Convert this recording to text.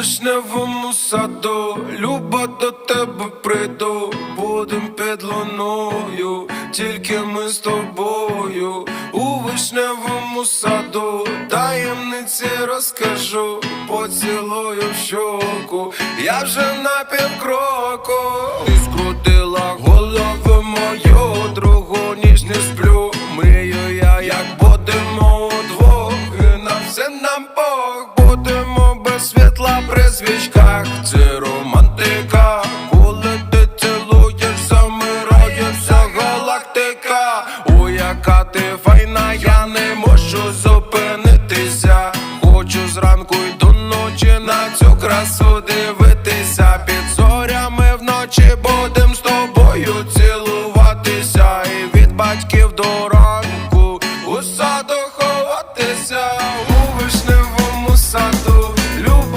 вишневому саду, люба до тебе прийду, будем під луною, тільки ми з тобою, у вишневому саду, таємниці розкажу, поцілую в щоку, я вже на півкроку, ти скрутила голову мою, другу ніч не сплю, мрію я, як будемо удвох, і на все нам Бог, будемо без світла при свічках, це романтика, коли ти цілуєш, замираєшся галактика, у яка ти файна, я не можу зупинитися. Хочу зранку й до ночі на цю красу дивитися. Під зорями вночі будем з тобою цілуватися. І від батьків до ранку у саду ховатися.